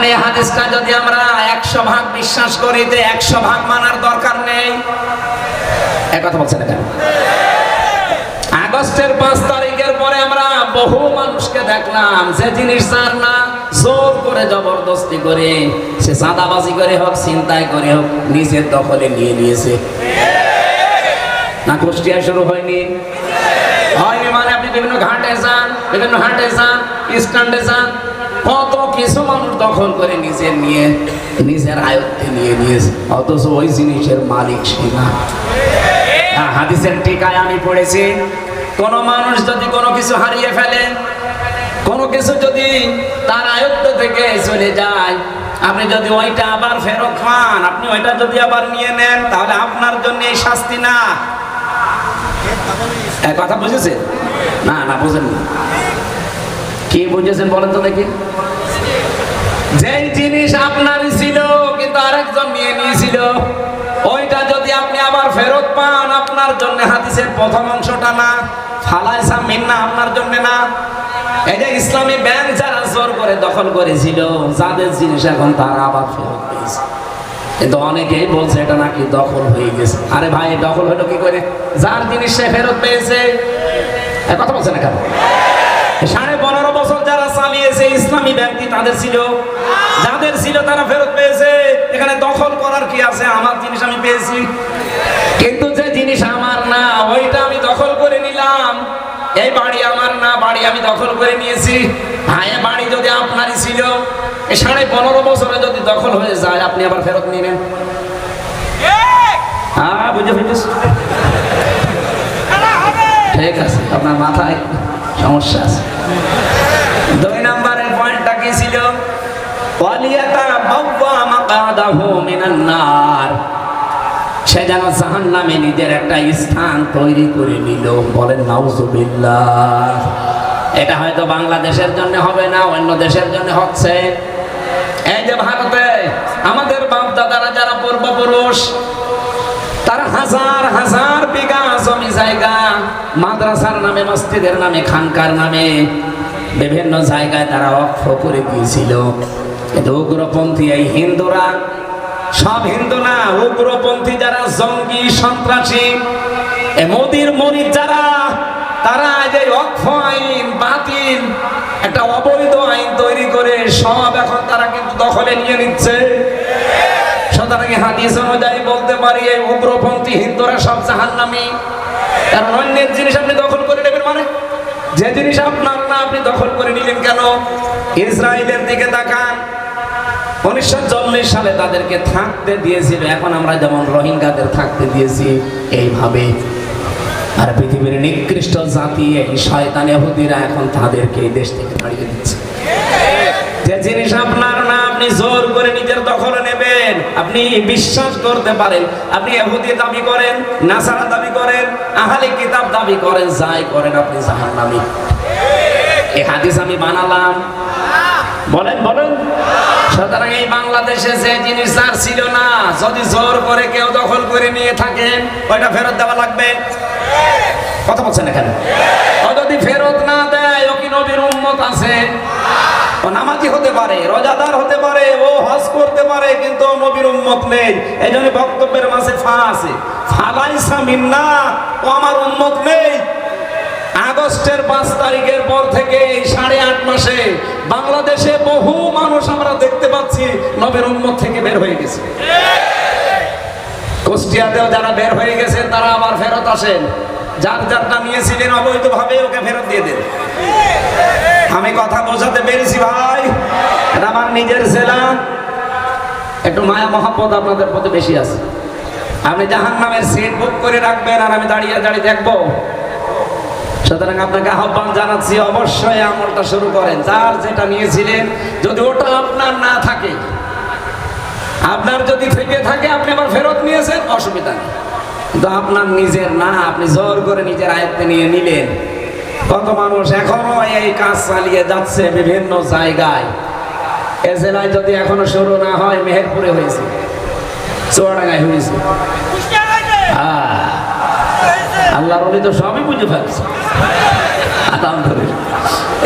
আপনি হাদিসটা যদি আমরা একশো ভাগ বিশ্বাস করি তো একশো ভাগ মানার দরকার নেই। এক কথা বলছেন কেন? আগস্টের পাঁচ তারিখের পরে আমরা বহু মানুষকে দেখলাম, যে জিনিস যার না, জোর করে জবরদস্তি করে, সে চাঁদাবাজি করে হোক চিন্তায় করে হোক, নিজের দখলে নিয়ে নিয়েছে। না কুষ্টিয়া শুরু হয়নি? হয়নি মানে আপনি বিভিন্ন ঘাটে যান, বিভিন্ন হাটে যান স্ট্যান্ডে যান কিছু মানুষ দখল করে নিজের নিয়ে নিজের আয়ত্তে নিয়ে নিয়েছে। অথচ ওই জিনিসের মালিক সে না। হ্যাঁ, হাদিসের টিকায় আমি পড়েছি কোন মানুষ যদি কোনো কিছু হারিয়ে ফেলে কোনো কিছু যদি তার আয়ত্ত থেকে চলে যায় আপনি যদি ওইটা আবার ফেরত পান আপনি ওইটা যদি আবার নিয়ে নেন তাহলে আপনার জন্য এই শাস্তি না। কথা বুঝেছে না না বুঝেন না কি বুঝেছেন বলেন তো দেখি। যেই জিনিস আপনারই ছিল, কিন্তু আরেকজন নিয়ে নিয়েছিল, ওইটা যদি আপনি আবার ফেরত পান, আপনার জন্য হাদিসের প্রথম অংশটা না ফালাই সামিন না আপনার জন্য না। এই ইসলামী ব্যাংক যারা জোর করে দখল করেছিল, যাদের জিনিস এখন তারা আবার ফেরত পেয়েছে। কিন্তু অনেকেই বলছে, এটা নাকি দখল হয়ে গেছে। আরে ভাই, দখল হলো কি করে? যার জিনিস সে ফেরত পেয়েছে কথা বলছে না কেন? সাড়ে ইসলামী ব্যক্তি তাদের ছিল যাদের ছিল তারা ফেরত পেয়েছে। এখানে দখল করার কি আছে? আমার জিনিস আমি পেয়েছি। কিন্তু যে জিনিস আমার না ওইটা আমি দখল করে নিলাম। এই বাড়ি আমার না বাড়ি আমি দখল করে নিয়েছি। এ বাড়ি যদি আপনারই ছিল সাড়ে পনেরো বছরে যদি দখল হয়ে যায় আপনি আবার ফেরত নিলেন হ্যাঁ বুঝে ঠিক আছে আপনার মাথায় সমস্যা আছে দুই নম্বরের পয়েন্টটা কি ছিল ওয়ালিয়াতা বাওয়া সে যেন জাহান নামে নিজের একটা স্থান তৈরি করে নিল। বলেন এটা হয়তো বাংলাদেশের জন্য হবে না, অন্য দেশের জন্য হচ্ছে। এই যে ভারতে, আমাদের বাপ দাদারা যারা পূর্বপুরুষ, তারা হাজার হাজার বিঘা জমি জায়গা, মাদ্রাসার নামে, মসজিদের নামে, খানকার নামে, বিভিন্ন জায়গায় তারা অক্ষ করে দিয়েছিল। কিন্তু উগ্রপন্থী এই হিন্দুরা। সব হিন্দু না উগ্রপন্থী যারা জঙ্গি, সন্ত্রাসী মোদির মরিদ যারা, তারা যে অক্ষ আইন, বাতিল, একটা অবৈধ আইন তৈরি করে সব এখন তারা কিন্তু দখলে নিয়ে নিচ্ছে। বলতে পারি, এই উগ্রপন্থী অন্যের জিনিস আপনি দখল করে নেবেন মানে? যে জিনিস না, আপনি দখল করে নিলেন কেন? ইসরায়েলের দিকে তাকান। উনিশশো চল্লিশ সালে তাদেরকে থাকতে দিয়েছিল। এখন আমরা যেমন রোহিঙ্গাদের থাকতে দিয়েছি, এইভাবে। আর পৃথিবীর নিকৃষ্ট জাতি, এই শয়তান এহুদিরা এখন তাদেরকে এই দেশ থেকে তাড়িয়ে দিচ্ছে। যে জিনিস আপনার না, আপনি জোর করে নিজের দখলে নেবেন। আপনি বিশ্বাস করতে পারেন। আপনি এহুদি দাবি করেন, নাসারা দাবি করেন, আহালে কিতাব দাবি করেন, যাই করেন, আপনি জাহান্নামী। এই হাদিস আমি বানালাম। বলেন বলেন। সুতরাং এই বাংলাদেশে যে জিনিস আর ছিল না, যদি জোর করে কেউ দখল করে নিয়ে থাকেন, ওইটা ফেরত দেওয়া লাগবে? কথা বলছেন এখানে। যদি ফেরত না দেয়, ও কি নবীর উম্মত আছে? ও নামাজি হতে পারে, রোজাদার হতে পারে, ও হজ করতে পারে, কিন্তু নবীর উম্মত নেই। এই জন্য বক্তব্যের মাঝে ফা আছে। ফালাইসা মিন্না, ও আমার উম্মত নেই। আগস্টের পাঁচ তারিখের পর থেকে সাড়ে আট মাসে বাংলাদেশে বহু মানুষ আমরা দেখতে পাচ্ছি নবের উন্মত থেকে বের হয়ে গেছে। কুষ্টিয়াতেও যারা বের হয়ে গেছেন তারা আবার ফেরত আসেন। যার যারটা নিয়েছিলেন, অবৈধভাবে ওকে ফেরত দিয়ে দেন। আমি কথা বোঝাতে পেরেছি ভাই। আমার নিজের জেলা, একটু মায়া মহাপদ আপনাদের প্রতি বেশি আছে। আপনি জাহান নামের সিট বুক করে রাখবেন আর আমি দাঁড়িয়ে দাঁড়িয়ে দেখব। সুতরাং আপনাকে আহ্বান জানাচ্ছি অবশ্যই আমলটা শুরু করেন। যার যেটা নিয়েছিলেন যদি ওটা আপনার না থাকে আপনার যদি থেকে থাকে আপনি আবার ফেরত নিয়েছেন অসুবিধা নেই। কিন্তু আপনার নিজের না আপনি জোর করে নিজের আয়ত্তে নিয়ে নিলেন। কত মানুষ এখনও এই কাজ চালিয়ে যাচ্ছে বিভিন্ন জায়গায়। এ জেলায় যদি এখনও শুরু না হয় মেহেরপুরে হয়েছে চুয়াডাঙ্গায় হয়েছে। আহ আল্লাহর তো সবই বুঝে ফেলছে। আলহামদুলিল্লাহ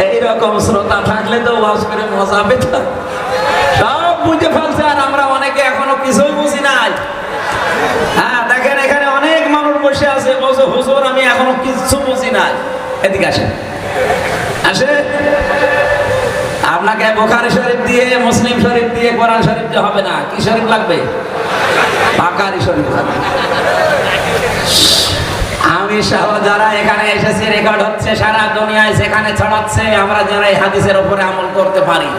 এইরকম শ্রোতা থাকলে তো ওয়াজ করে মজা পেতাম সব বুঝে ফেলছে আর আমরা অনেকে এখনও কিছুই বুঝি নাই। হ্যাঁ দেখেন এখানে অনেক মানুষ বসে আছে, বলছে, হুজুর, আমি এখনও কিছু বুঝি নাই। এদিকে আসেন। আসে। আপনাকে বোখারি শরীফ দিয়ে, মুসলিম শরীফ দিয়ে, কোরআন শরীফ দিয়ে হবে না। কি শরীফ লাগবে? বাকারি শরীফ লাগবে। এখানে এসেছি রেকর্ড হচ্ছে, সারা দুনিয়ায় যেখানে ছড়াচ্ছে, আমরা যারা হাদিসের উপরে আমল করতে পারি।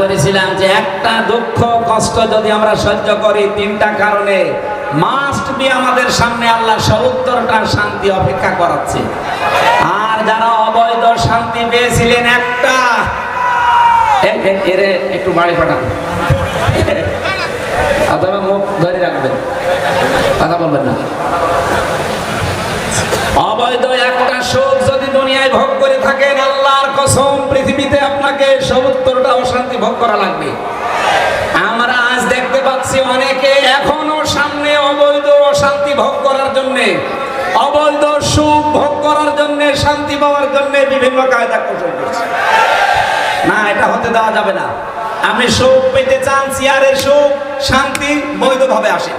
করেছিলাম যে একটা দুঃখ, কষ্ট যদি আমরা সহ্য করি তিনটা কারণে মাস্ট বি আমাদের সামনে আল্লাহ সত্তরটা শান্তি অপেক্ষা করাচ্ছে। আর যারা অবৈধ শান্তি পেয়েছিলেন একটা একটু বাড়ি পাঠান। মুখ ধরে রাখবেন। কথা বলবেন না। অবৈধ একটা সুখ যদি দুনিয়ায় ভোগ করে থাকেন, আল্লাহর কসম, পৃথিবীতে আপনাকে সত্তরটা অশান্তি ভোগ করা লাগবে। আমরা আজ দেখতে পাচ্ছি অনেকে এখনও সামনে অবৈধ অশান্তি ভোগ করার জন্যে, অবৈধ সুখ ভোগ করার জন্য, শান্তি পাওয়ার জন্য বিভিন্ন কায়দা কৌশল করছে। না, এটা হতে দেওয়া যাবে না। আপনি সুখ পেতে চান, চেয়ারের সুখ, শান্তি বৈধভাবে আসে।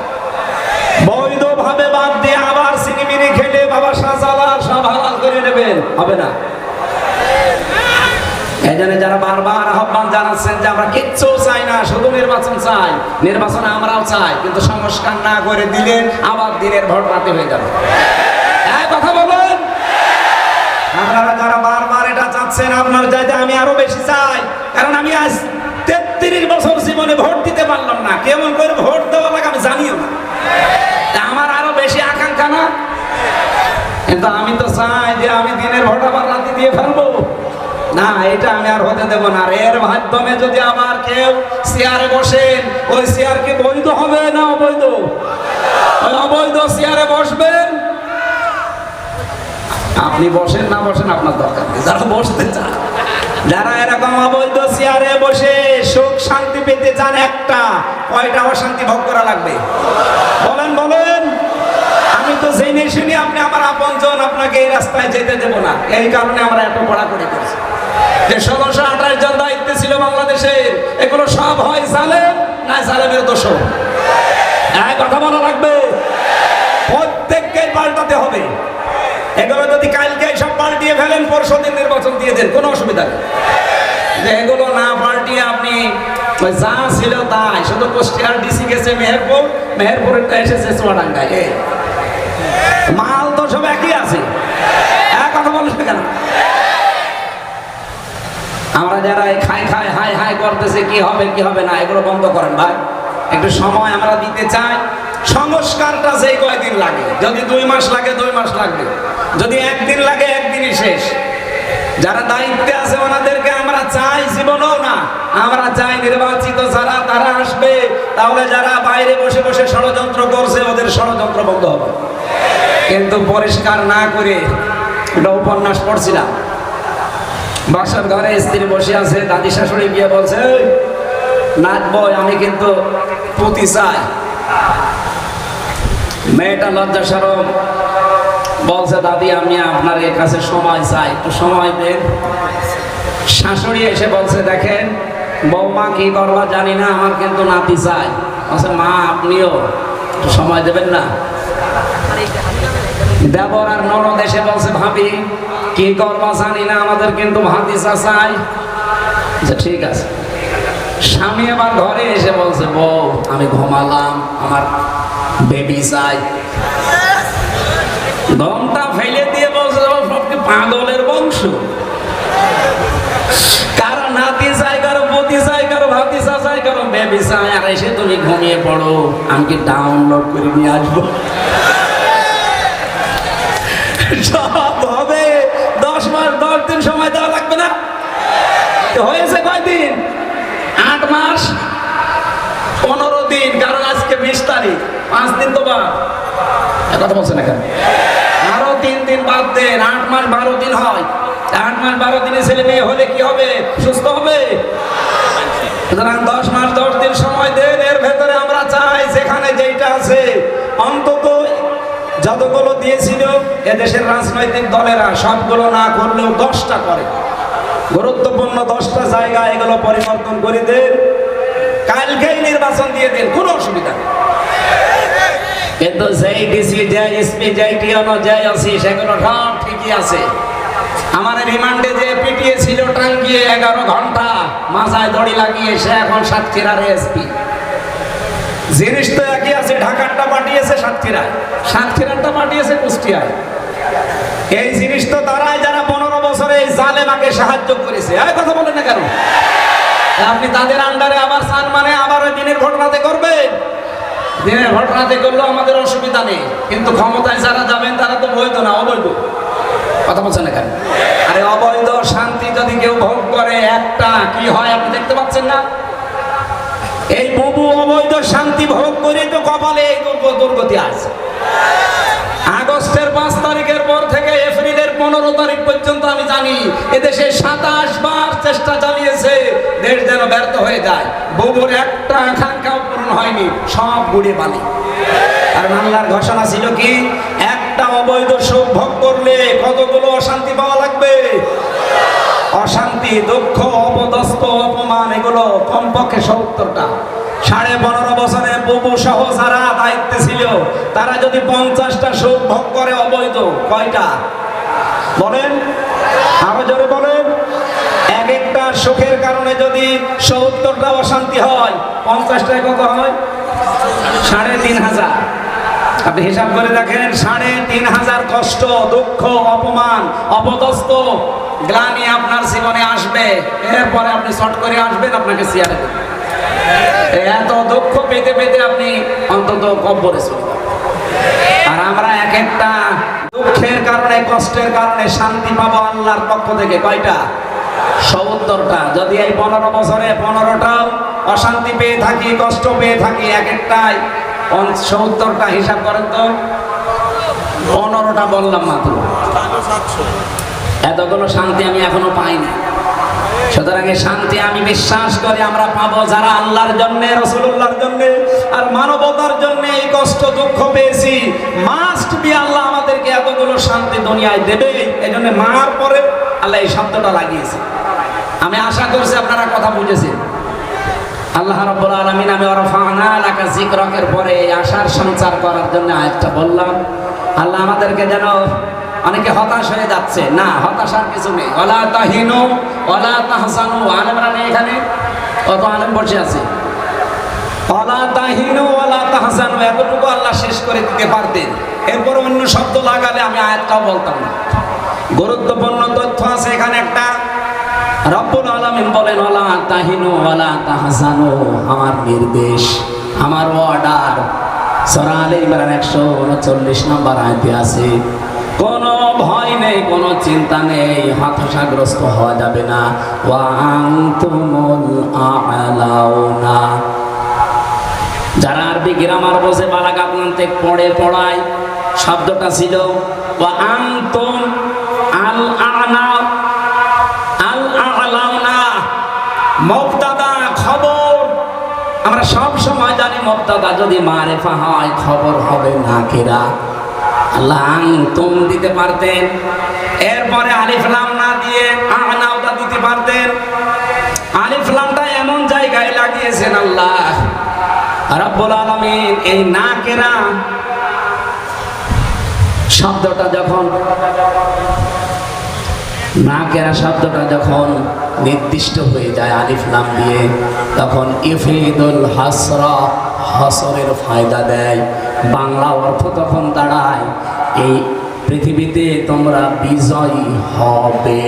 বৈধভাবে বাদ দিয়ে আবার সিনেমিনি খেলে বাবা সাজালা সব হালাল করে নেবেন। হবে না। হয়ে কথা যারা বারবার এটা চাচ্ছেন, আপনার চাইতে আমি আরও বেশি চাই, কারণ আমি আজ তেত্রিশ বছর জীবনে ভোট দিতে পারলাম না। কেমন করে ভোট দেওয়া লাগে আমি জানিও না। আমার না? কিন্তু আমি তো চাই যে আমি দিনের ভোট আবার রাতে দিয়ে ফেলব। না, এটা আমি আর হতে দেবো না। এর মাধ্যমে যদি আবার কেউ চেয়ারে বসেন, ওই চেয়ার কি বৈধ হবে না অবৈধ? অবৈধ চেয়ারে বসবেন? আপনি বসেন না বসেন, আপনার দরকার নেই। যারা বসতে চান, যারা এরকম অবৈধ চেয়ারে বসে সুখ শান্তি পেতে চান, একটা, কয়টা অশান্তি ভোগ করা লাগবে? বলেন বলেন। তো জেনে শুনি আপনি আমার আপনজন, আপনাকে এই রাস্তায় যেতে দেব না। এই কারণে আমরা এত পড়াপড়ি করছি। যে ষোলোশো আঠাশ জন দায়িত্বে ছিল বাংলাদেশে, এগুলো সব হয় জালেম না জালেমের দোষ এক কথা বলা লাগবে? প্রত্যেককে পাল্টাতে হবে। এগুলো যদি কালকে সব পাল্টিয়ে ফেলেন, পরশু দিন নির্বাচন দিয়ে দেন, কোনো অসুবিধা নেই। যে এগুলো না পাল্টিয়ে আপনি যা ছিল তাই। শুধু কুষ্টিয়ার ডিসি গেছে মেহেরপুর, মেহেরপুরেরটা এসেছে চুয়াডাঙ্গায়। মাল তো সব একই আছে। কেন? আমরা যারা খাই খাই হাই হাই করতেছে কি হবে কি হবে না, এগুলো বন্ধ করেন ভাই। একটু সময় আমরা দিতে চাই। সংস্কারটা যেই কয়দিন লাগে, যদি দুই মাস লাগে, দুই মাস লাগবে। যদি একদিন লাগে, একদিনই শেষ। যারা দায়িত্বে আছে ওনাদেরকে আমরা চাই জীবনও না। আমরা চাই নির্বাচিত যারা তারা আসবে। তাহলে যারা বাইরে বসে বসে ষড়যন্ত্র করছে ওদের ষড়যন্ত্র বন্ধ হবে। কিন্তু পরিষ্কার না করে একটা উপন্যাস পড়ছিলাম বাসার ঘরে স্ত্রী বসে আছে দাদি শাশুড়ি গিয়ে বলছে "এই, নাচবো আমি কিন্তু পুঁতি চাই। মেয়েটা লজ্জা সরম বলছে, দাদি, আমি আপনার এর কাছে সময় চাই, একটু সময় দেন। শাশুড়ি এসে বলছে, দেখেন, বৌমা কি করবা জানি না, আমার কিন্তু নাতি চাই। বলছে, মা, আপনিও একটু সময় দেবেন না? দেবর আর ননদ এসে বলছে, ভাবি, কি করবা জানি না, আমাদের কিন্তু ভাতিজা চাই। ঠিক আছে। স্বামী আবার ঘরে এসে বলছে, বউ, আমি ঘুমালাম, আমার বেবি চাই। দমটা ফেলে দিয়ে বলছে "ও সব পাগলের বংশ। কারও নাতি চাই কারও পতি চাই কারও ভাতিজা চাই কারও বেবি চাই আর এসে তুমি ঘুমিয়ে পড়ো, আমি কি ডাউনলোড করে নিয়ে আসব? সব হবে। দশ মাস, দশ দিন সময় দেওয়া লাগবে না? হয়েছে কয়দিন আট মাস পনেরো দিন কারণ আজকে বিশ তারিখ? পাঁচ দিন তো বাদ। কথা বলছে না আরও তিন দিন বাদ দেন, আট মাস বারো দিন হয়। আট মাস বারো দিনে ছেলে মেয়ে হলে কি হবে? সুস্থ হবে? সুতরাং দশ মাস, দশ দিন সময় দেন, এর ভেতরে আমরা চাই যেখানে যেইটা আছে। অন্তত যতগুলো দিয়েছিল, এদেশের রাজনৈতিক দলেরা সবগুলো না করলেও দশটা করে। গুরুত্বপূর্ণ দশটা জায়গা এগুলো পরিবর্তন করে দেন। কালকেই নির্বাচন দিয়ে দিন কোনো অসুবিধা নেই। কিন্তু যেই ডিসি যাই এসপি যাই টিএনও যাই আছি সেগুলো সব ঠিকই আছে। আমার রিমান্ডে যে পিটিয়ে ছিল টাঙ্গিয়ে এগারো ঘণ্টা মাথায় দড়ি লাগিয়ে সে এখন সাতক্ষীরার এসপি। জিনিস তো একই আছে ঢাকারটা পাঠিয়েছে সাতক্ষীরায় সাতক্ষীরারটা পাঠিয়েছে কুষ্টিয়ায়। এই জিনিস তো তারাই যারা পনেরো বছরে এই জালেমাকে সাহায্য করেছে। এই কথা বলেন না কেন? আপনি তাদের আন্ডারে আবার সান মানে আবার ওই দিনের ঘটনাতে করবেন। দিনের ঘটনাতে করলেও আমাদের অসুবিধা নেই। কিন্তু ক্ষমতায় যারা যাবেন, তারা তো বৈধ না, অবৈধ। কথা বলছেন না কেন? আরে অবৈধ, শান্তি যদি কেউ ভোগ করে, একটা কি হয় আপনি দেখতে পাচ্ছেন না? এই বুবু অবৈধ শান্তি ভোগ করে তো কপালে এই দুর্গতি আছে। আগস্টের পাঁচ তারিখের পর থেকে এপ্রিলের পনেরো তারিখ পর্যন্ত আমি জানি, এদেশে সাতাশ বার চেষ্টা চালিয়েছে, দেশ যেন ব্যর্থ হয়ে যায়। বুবুর একটা আকাঙ্ক্ষাও পূরণ হয়নি, সব গুড়ে বালি। আর বাংলার ঘোষণা ছিল কি, একটা অবৈধ সুখ ভোগ করলে কতগুলো অশান্তি পাওয়া লাগবে? অশান্তি, দুঃখ অপদস্থ অপমান এগুলো কমপক্ষে সত্তরটা। সাড়ে পনেরো বছরে বুবু সহ যারা দায়িত্বে ছিল, তারা যদি পঞ্চাশটা সুখ ভোগ করে অবৈধ, কয়টা? বলেন? আরও জোরে বলেন। এক একটা সুখের কারণে যদি সত্তরটা অশান্তি হয়, পঞ্চাশটায় কত হয়? সাড়ে তিন হাজার। আপনি হিসাব করে দেখেন, সাড়ে তিন হাজার কষ্ট, দুঃখ, অপমান, অপদস্থ, গ্লানি আপনার জীবনে আসবে। এরপরে আপনি শর্ট করে আসবেন, আপনাকে চেয়ারে এত দুঃখ পেতে পেতে আপনি অন্তত কব্বরে চলে আর আমরা এক একটা দুঃখের কারণে, কষ্টের কারণে শান্তি পাবো আল্লাহর পক্ষ থেকে। কয়টা? সত্তরটা। যদি এই পনেরো বছরে পনেরোটা অশান্তি পেয়ে থাকি, কষ্ট পেয়ে থাকি, এক একটাই সত্তরটা হিসাব করেন তো? পনেরোটা বললাম মাত্র। এতগুলো শান্তি আমি এখনও পাইনি। সুতরাং শান্তি আমি বিশ্বাস করি আমরা পাবো যারা আল্লাহর জন্য রসুল্লাহর জন্য আর মানবতার জন্য এই কষ্ট, দুঃখ পেয়েছি। মাস্ট বি আল্লাহ আমাদেরকে এতগুলো শান্তি দুনিয়ায় দেবে এই জন্য মার পরে আল্লাহ এই শব্দটা লাগিয়েছে। আমি আশা করছি আপনারা কথা বুঝেছেন। আল্লাহ রাব্বুল আলামিন, আমি ওরফানা লাকা যিকরকের পরে আশার সঞ্চার করার জন্য আয়াতটা বললাম। আল্লাহ আমাদেরকে যেন অনেকে হতাশ হয়ে যাচ্ছে। না হতাশার কিছু নেই। ওলা তাহিনু ওলা তাহসানু। আলেমরা নেই এখানে। কত আলেম বসে আছে। ওলা তাহিনু ওলা তাহসানু, এতটুকু আল্লাহ শেষ করে দিতে পারতেন। এরপর অন্য শব্দ লাগালে আমি আয়াতটাও বলতাম না। গুরুত্বপূর্ণ তথ্য আছে এখানে একটা। রব্বুল বলেন ওলা তাহিনু, ওয়ালা তাহজানু, আমার নির্দেশ, আমার অর্ডার সূরা আলে ইমরান 139 নম্বর আয়াতে আছে, কোনো ভয় নেই, কোনো চিন্তা নেই, হতাশাগ্রস্ত হওয়া যাবে না। যারা আরবি গ্রামার বসে মান্তিক পড়ে, পড়ায়, শব্দটা ছিল, ওয়া আনতুম আল আ'না আল আ'লাউনা মুবতাদা খবর আমরা সব সময় জানি মুবতাদা যদি মারেফা হয়, খবর হবে না কেরা। আল্লাহ আনতুম দিতে পারতেন। এরপরে আলিফ লাম না দিয়ে আ'নাওটা দিতে পারতেন। আলিফ লামটা এমন জায়গায় লাগিয়েছেন আল্লাহ। রব্বুল আলামিন, এই নাকেরা শব্দটা যখন নাকেরা শব্দটা যখন নির্দিষ্ট হয়ে যায় আলিফ নাম দিয়ে, তখন ইফিদুল হাসরা হসরের ফায়দা দেয়। বাংলা অর্থ তখন দাঁড়ায়, এই পৃথিবীতে তোমরা বিজয়ী হবে।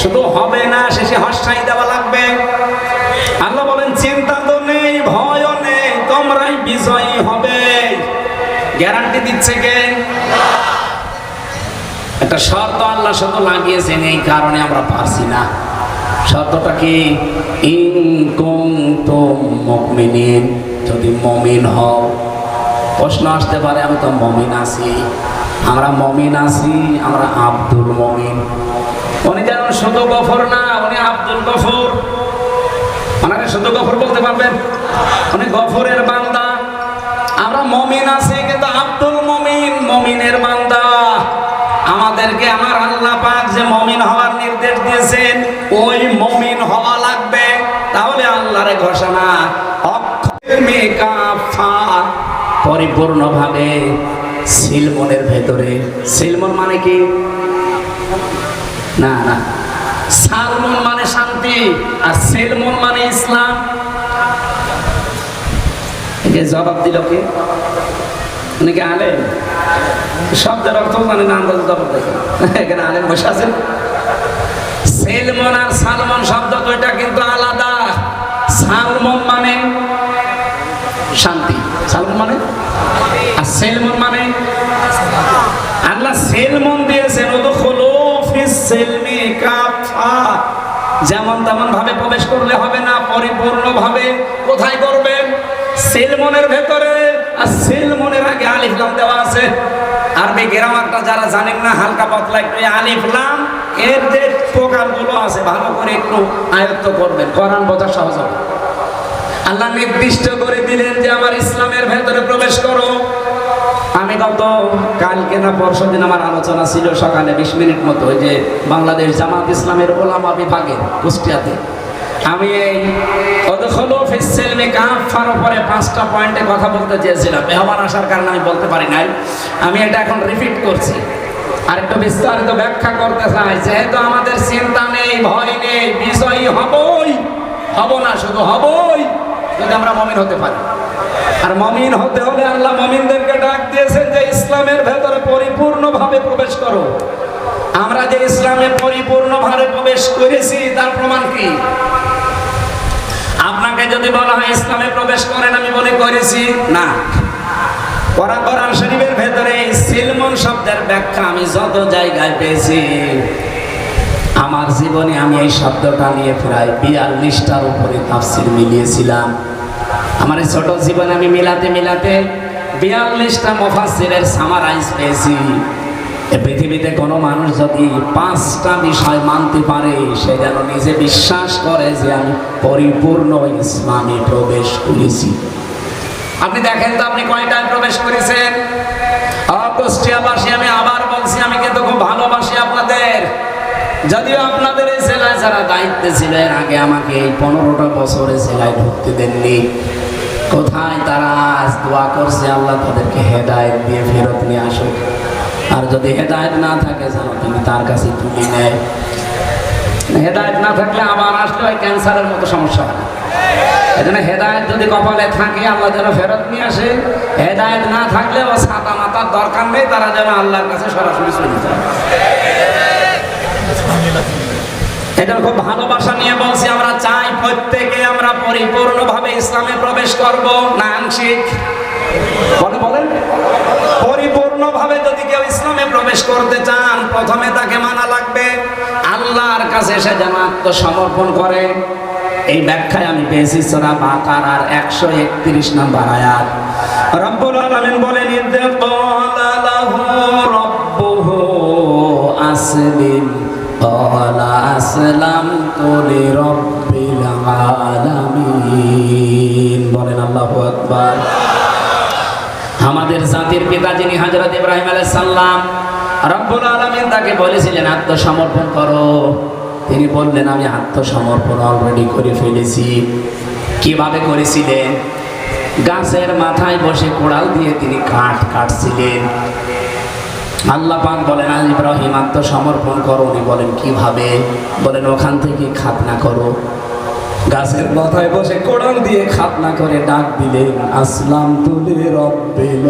শুধু হবে না, শেষে হস্যাই দেওয়া লাগবে। আল্লাহ বলেন, চিন্তা তো নেই, ভয়ও নেই, তোমরাই বিজয়ী হবে। গ্যারান্টি দিচ্ছে কে? একটা শর্ত আল্লাহ শুধু লাগিয়েছেন, এই কারণে আমরা পারছি না। শর্তটা কি? যদি মমিন হও। প্রশ্ন আসতে পারে, আমি তো মমিন আছি। আমরা মমিন আছি, আমরা আব্দুল মমিন। উনি যেন শুধু গফর না, উনি আব্দুল গফর। ওনাকে শুধু গফর বলতে পারবেন? উনি গফরের বান্দা। আমরা মমিন আছি, কিন্তু আব্দুল মমিন মমিনের বান্দা আমাদেরকে আমার আল্লাহ পাক যে মমিন হওয়ার নির্দেশ দিয়েছেন। ওই মমিন হওয়া লাগবে। তাহলে আল্লাহর ঘোষণা পরিপূর্ণ ভাবে সিলমনের ভেতরে। সিলমন মানে কি? না না। সালমন মানে শান্তি, আর সেলমন মানে ইসলাম। জবাব দিল কে? নাকি আলেম? শব্দের অর্থ মানে না আন্দাজ জবাব দেখে এখানে আলেম বসে আছেন সেলমন আর সালমন শব্দ দুইটা কিন্তু আলাদা। সালমন মানে শান্তি। সালমন মানে? আর সেলমন মানে? আল্লাহ সেলমন দিয়েছেন ও তো হলো সেলমি কাফা। যেমন তেমন ভাবে প্রবেশ করলে হবে না পরিপূর্ণ ভাবে কোথায় করবেন? সেলমনের ভেতরে। আর দেওয়া আছে। যারা জানেন না, হালকা পাতলা একটু আছে, ভালো করে একটু আয়ত্ত করবেন। নির্দিষ্ট করে দিলেন যে আমার ইসলামের ভেতরে প্রবেশ করো। আমি গত কালকে না পরশু দিন আমার আলোচনা ছিল সকালে বিশ মিনিট মতো, ওই যে বাংলাদেশ জামাত ইসলামের ওলামা বিভাগে কুষ্টিয়াতে। আমি এই অদখলো ফিসেলমে কাফার উপরে পাঁচটা পয়েন্টে কথা বলতে চেয়েছিলাম। মেহমান আসার কারণে আমি বলতে পারি নাই। আমি এটা এখন রিপিট করছি। আর একটু বিস্তারিত ব্যাখ্যা করতে চাই। যেহেতু আমাদের চিন্তা নেই, ভয় নেই বিষয় হবই। হব না, শুধু হবই, যদি আমরা মমিন হতে পারি। আর মমিন হতে হলে আল্লাহ মমিনদেরকে ডাক দিয়েছেন যে ইসলামের ভেতরে পরিপূর্ণভাবে প্রবেশ করো। আমরা যে ইসলামে পরিপূর্ণভাবে প্রবেশ করেছি, তার প্রমাণ কি? আপনাকে যদি বলা হয় ইসলামে প্রবেশ করেন, আমি বলে করেছি না। কোরআন কোরআন শরীফের ভেতরে সিলমন শব্দের ব্যাখ্যা আমি যত জায়গায় পেয়েছি, আমার জীবনে আমি এই শব্দটা নিয়ে প্রায় বিয়াল্লিশটার উপরে তাফসির মিলিয়েছিলাম। আমার এই ছোট জীবনে আমি মিলাতে মিলাতে বিয়াল্লিশটা মফাসিরের সামারাইজ পেয়েছি। পৃথিবীতে কোনো মানুষ যদি পাঁচটা বিষয় মানতে পারে, সে যেন নিজে বিশ্বাস করে যে আমি পরিপূর্ণ ইসলামে প্রবেশ করেছি। আপনি দেখেন তো আপনি কয়টায় প্রবেশ করেছেন? অকুষ্টিয়াবাসী আমি আবার বলছি, আমি কিন্তু খুব ভালোবাসি আপনাদের। যদিও আপনাদের এই জেলায় যারা দায়িত্বে ছিলেন আগে আমাকে এই পনেরোটা বছরে জেলায় ঢুকতে দেননি। কোথায় তারা আজ দোয়া করছে, আল্লাহ তাদেরকে হেদায়ত দিয়ে ফেরত নিয়ে আসুক। আর যদি হেদায়ত না থাকে তুমি তার কাছে তুলে নেয় হেদায়ত না থাকলে আবার আসলে ওই ক্যান্সারের মতো সমস্যা হয় এজন্য হেদায়ত যদি কপালে থাকে, আল্লাহ যেন ফেরত নিয়ে আসে। হেদায়ত না থাকলে ও ছাতা মাতার দরকার নেই, তারা যেন আল্লাহর কাছে সরাসরি চলে যায়। এটা খুব ভালোবাসা নিয়ে বলছি, আমরা চাই প্রত্যেকে আমরা পরিপূর্ণভাবে ইসলামে প্রবেশ করব, না আংশিক। বলে পরিপূর্ণভাবে যদি কেউ ইসলামে প্রবেশ করতে চান, প্রথমে তাকে মানা লাগবে, আল্লাহর কাছে সে যেন আত্মসমর্পণ করে। এই ব্যাখ্যায় আমি পেয়েছি সোরা বাকার আর একশো একত্রিশ নম্বর আয়াত। রব্বুল আলামিন বলেন আসলিম। ক্বালা আসলামতু লিরাব্বিল আলামিন। বলেন আল্লাহু আকবার। আমাদের জাতির পিতা যিনি হযরত ইব্রাহিম আলাইহিস সালাম, রব্বুল আলামিন তাকে বলেছিলেন, আত্মসমর্পণ করো। তিনি বললেন, আমি আত্মসমর্পণ অলরেডি করে ফেলেছি। কীভাবে করেছিলেন? গাছের মাথায় বসে কোড়াল দিয়ে তিনি কাঠ কাটছিলেন। আল্লাহ বলেন আজ ইব্রাহিম, আত্মসমর্পণ করো। উনি বলেন, কীভাবে? বলেন, ওখান থেকে খাতনা করো। গাছের মাথায় বসে কোড়াল দিয়ে খাতনা করে ডাক দিলেন, আসলাম তুলে রব্বিল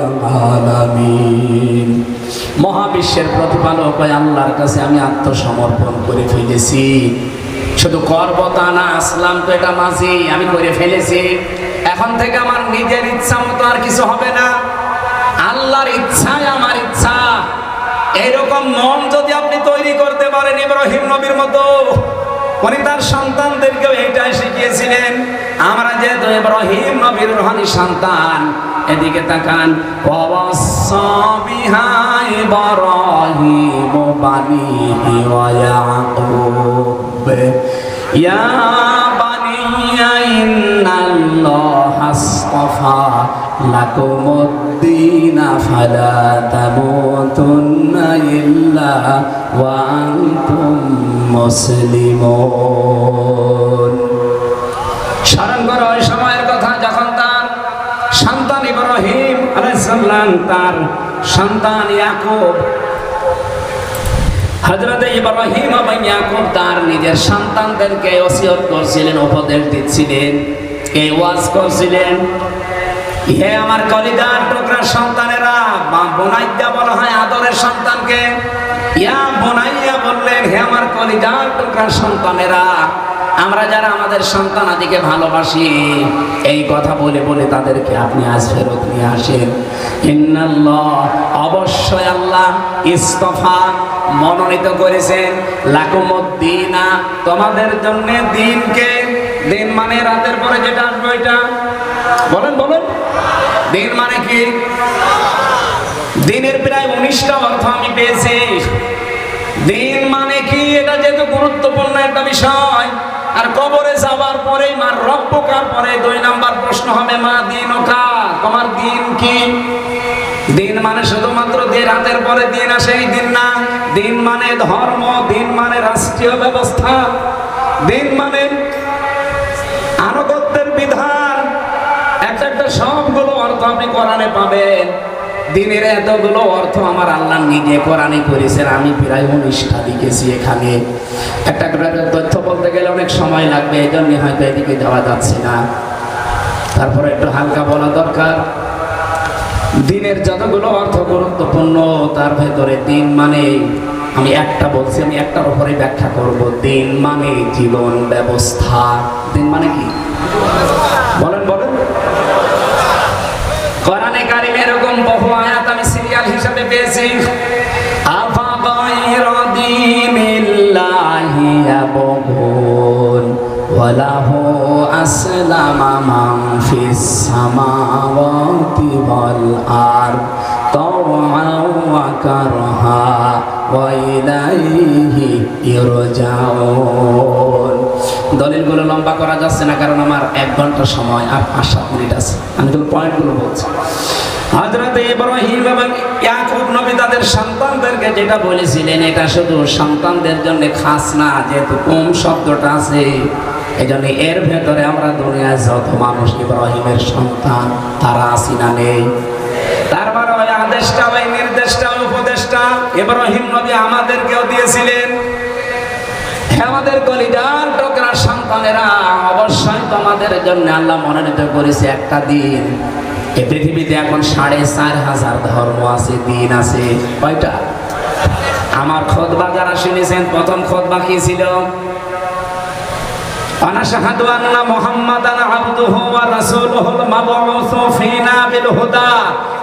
মহাবিশ্বের প্রতিপালক আল্লাহর কাছে আমি আত্মসমর্পণ করে ফেলেছি। শুধু করবতা না, আসলাম তো এটা মাঝি, আমি করে ফেলেছি। এখন থেকে আমার নিজের ইচ্ছা মতো আর কিছু হবে না। আল্লাহর ইচ্ছাই আমার ইচ্ছা। এইরকম মন যদি আপনি তৈরি করতে পারেন ইব্রাহিম নবীর মতো, উনি তার সন্তানদেরকেও আমরা যেহেতু ইব্রাহিম নবীর রোহানি সন্তান, এদিকে তাকান ইব্রাহিম বানিহি ওয়া ইয়াকুব ইয়া বানিয়া ইন্নাল্লাহা আসতাফা লাকুমুদ্দিন ফালা তামুতুন্না ইল্লা ওয়া আনতুম মুসলিমুন স্মরণ করো ওই সময়ের কথা যখন তার সন্তান ইব্রাহিম আলাইসাল্লাম তার সন্তান ইয়াকুব। হজরত ইব্রাহিম এবং ইয়াকুব তার নিজের সন্তানদেরকে ওসিয়ত করছিলেন, উপদেশ দিচ্ছিলেন এই ওয়াজ করছিলেন। হে আমার কলিদার টুকরার সন্তানেরা বা বোনাইয়া বলা হয় আদরের সন্তানকে। ইয়া বোনাইয়া বললেন, হে আমার কলিদার টুকরার সন্তানেরা আমরা যারা আমাদের সন্তান আদিকে ভালোবাসি, এই কথা বলে বলে তাদেরকে আপনি আজ ফেরত নিয়ে আসেন। অবশ্যই আল্লাহ ইস্তফা মনোনীত করেছেন। লাকুমুদ্দিনা, তোমাদের জন্য দিনকে, দিন মানে রাতের পরে যেটা আসবে ওইটা। বলেন বলেন। দিন মানে কি? দিনের প্রায় উনিশটা অর্থ আমি পেয়েছি। দিন মানে কি? এটা যেহেতু গুরুত্বপূর্ণ একটা বিষয়। আর কবরে যাবার পরে মার রব্বকার পরে দুই নাম্বার প্রশ্ন হবে, মা, দিন ওকা তোমার দিন কি? দিন মানে শুধুমাত্র দিয়ে রাতের পরে দিন আসে এই দিন না। দিন মানে ধর্ম, দিন মানে রাষ্ট্রীয় ব্যবস্থা। দিন মানে আনুগত্যের বিধান। একটা একটা সবগুলো অর্থ আপনি কোরআনে পাবেন। দিনের এতগুলো অর্থ আমার আল্লাহ নিজে কোরআনে করেছেন, আমি প্রায় উনিশটা লিখেছি এখানে। একটা তথ্য বলতে গেলে অনেক সময় লাগবে এই জন্য হয়তো এদিকে যাওয়া যাচ্ছে না। তারপরে একটু হালকা বলা দরকার। দিনের যতগুলো অর্থ গুরুত্বপূর্ণ, তার ভেতরে দিন মানে আমি একটা বলছি, আমি একটার উপরে ব্যাখ্যা করব। দিন মানে জীবন ব্যবস্থা। দিন মানে কি? বলেন বলেন। দীনিল্লাহি ইয়াবগুন ওয়ালাহু আসলামা মান ফিস সামাওয়াতি ওয়াল আরদ তাওআন ওয়া দলিলগুলো লম্বা করা যাচ্ছে না, কারণ আমার এক ঘণ্টা সময় আর পাঁচ সাত মিনিট আছে। আমি তো পয়েন্টগুলো বলছি। হজরত ইব্রাহিম এবং ইয়াকুব নবী তাদের সন্তানদেরকে যেটা বলেছিলেন, এটা শুধু সন্তানদের জন্য খাস না, যেহেতু কম শব্দটা আছে এই জন্য এর ভেতরে আমরা দুনিয়ায় যত মানুষ ইব্রাহিমের সন্তান, তারা আসি না নেই। তারপরে ওই আদেশটা, ওই নির্দেশটা, উপদেশটা ইব্রাহিম নবী আমাদেরকেও দিয়েছিলেন। আমাদের সন্তানেরা অবশ্যই তোমাদের জন্য আল্লাহ মনোনীত করেছে একটা দিন এই পৃথিবীতে এখন সাড়ে চার হাজার ধর্ম আছে দিন আছে কয়টা আমার খোদবা যারা শুনেছেন প্রথম খোদবা কি ছিল ونشهد أن محمدا عبده ورسوله المبعوث فينا بالهدى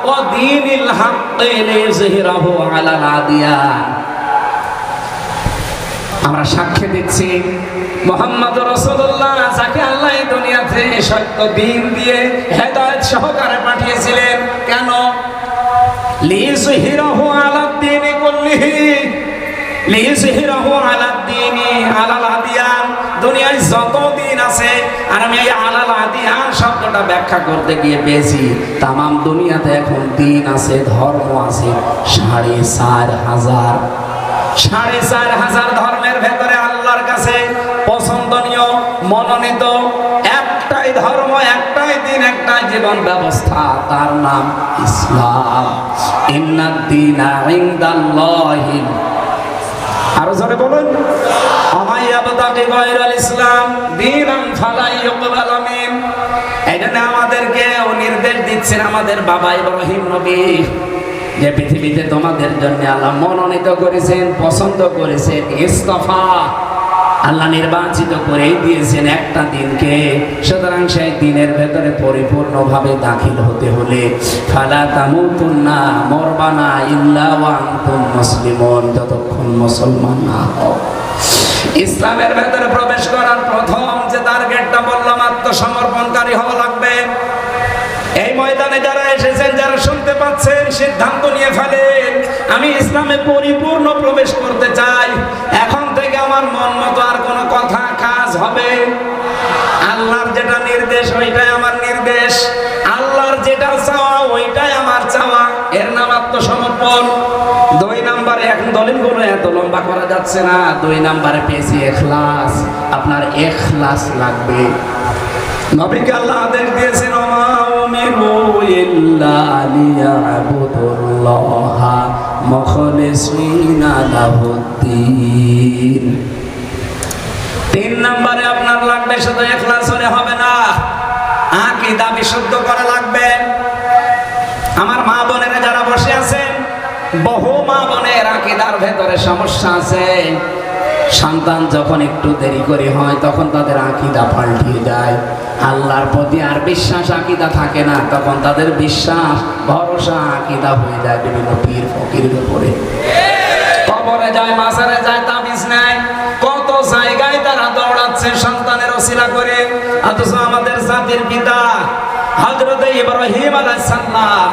ودين الحق ليظهره على الأديان আমরা সাক্ষ্য দিচ্ছি মোহাম্মদ রসুল্লাহ যাকে আল্লাহ দুনিয়াতে সত্য দিন দিয়ে হেদায়ত সহকারে পাঠিয়েছিলেন, কেন? যত দিন আছে, আর আমি শব্দটা ব্যাখ্যা করতে গিয়ে পেয়েছি, তামাম দুনিয়াতে এখন দিন আছে, ধর্ম আছে, সাড়ে চার হাজার। সাড়ে চার হাজার ধর্মের ভেতরে মনোনীত একটাই ধর্ম, একটাই দিন, একটাই জীবন ব্যবস্থা, তার নাম ইসলাম। আরও জোরে বলুন। ইসলাম আমাদেরকে দিচ্ছেন আমাদের নবী, যে পৃথিবীতে তোমাদের জন্য মনোনীত করেছেন, পছন্দ করেছেন, ইস্তফা। আল্লাহ নির্বাচিত করেই দিয়েছেন একটা দিনকে। সুতরাং সেই দিনের ভেতরে পরিপূর্ণভাবে দাখিল হতে হলে, ফালা তামুতুন্না মরবানা ইল্লা ওয়ান্তুম মুসলিমন, যতক্ষণ মুসলমান না হও। ইসলামের ভেতরে প্রবেশ করার প্রথম যে টার্গেটটা বললাম, আত্মসমর্পণকারী হওয়া লাগবে। এই ময়দানে যারা এসেছেন, যারা শুনতে পাচ্ছেন, সিদ্ধান্ত নিয়ে ফেলেন, আমি ইসলামে পরিপূর্ণ প্রবেশ করতে চাই এখন থেকে আমার মন মতো আর কোনো কথা কাজ হবে আল্লাহর যেটা নির্দেশ ওইটাই আমার নির্দেশ আল্লাহর যেটা চাওয়া ওইটাই আমার চাওয়া এর নাম আত্মসমর্পণ দুই নাম্বার এক দলিলগুলো এত লম্বা করা যাচ্ছে না, দুই নাম্বারে পেয়েছি এখলাস, আপনার এখলাস লাগবে। নবীকে আল্লাহ আদেশ দিয়েছেন শুধু এখলাস হলে হবে না, আকীদা বিশুদ্ধ করা লাগবে। আমার মা বোনেরা যারা বসে আছেন, বহু ভেতরে সমস্যা আছে। সন্তান যখন একটু দেরি করে হয়, তখন তাদের আকিদা পাল্টিয়ে যায় আল্লাহর প্রতি আর বিশ্বাস আকিদা থাকে না, তখন তাদের বিশ্বাস, ভরসা, আকিদা হয়ে যায় বিভিন্ন পীর ফকিরের উপরে। কবরে যায়, মাজারে যায়, তাবিজ নেয়। কত জায়গায় তারা দৌড়াচ্ছে সন্তানের করে। অথচ আমাদের জাতির পিতা হজরত ইব্রাহিম আলাইহিস সালাম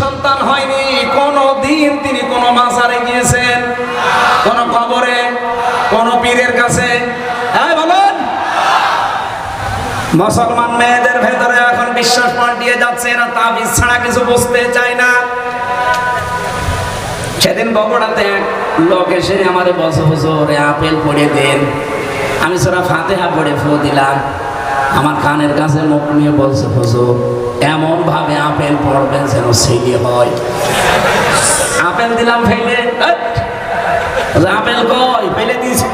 সন্তান হয়নি কোনো দিন তিনি কোনো মাজারে গিয়েছেন, কোন কবরে, কোন পীরের কাছে। হ্যাঁ মুসলমান মেয়েদের ভেতরে এখন বিশ্বাস পাল্টিয়ে যাচ্ছে, এরা তাবিজ ছাড়া কিছু বুঝতে চায় না। সেদিন বগুড়াতে এক লোক এসে আমাদের বছর হুজুর আপেল পড়ে দেন। আমি সোরা ফাতেহা পড়ে ফু দিলাম। আমার কানের কাছে মুখ নিয়ে বলছে, হুজুর এমন ভাবে আপেল পড়বেন যেন ছেলে হয়। আপেল দিলাম ফেলে। আপেল কই? ফেলে দিয়েছি।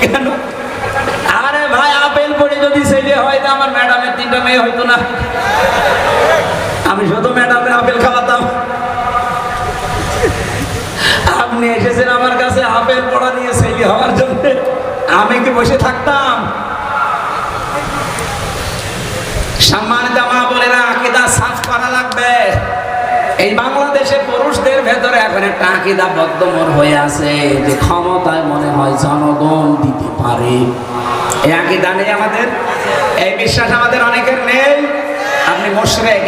কেন? আরে ভাই, আপেল পড়ে যদি ছেলে হয় আমার ম্যাডামের তিনটা মেয়ে হইতো না। আমি শুধু ম্যাডামের আপেল খাওয়াতাম। আপনি এসেছেন আমার কাছে আপেল পড়া নিয়ে ছেলে হওয়ার জন্য। আমি কি বসে থাকতাম? সম্মানিত বোনেরা আকিদা সাফ করা লাগবে। এই বাংলাদেশে পুরুষদের ভেতরে এখন একটা আকিদা বদ্ধমর হয়ে আছে যে ক্ষমতায় মনে হয় জনগণ দিতে পারে। এই আকিদা নেই আমাদের। এই বিশ্বাস আমাদের অনেকের নেই। আপনি মুশরিক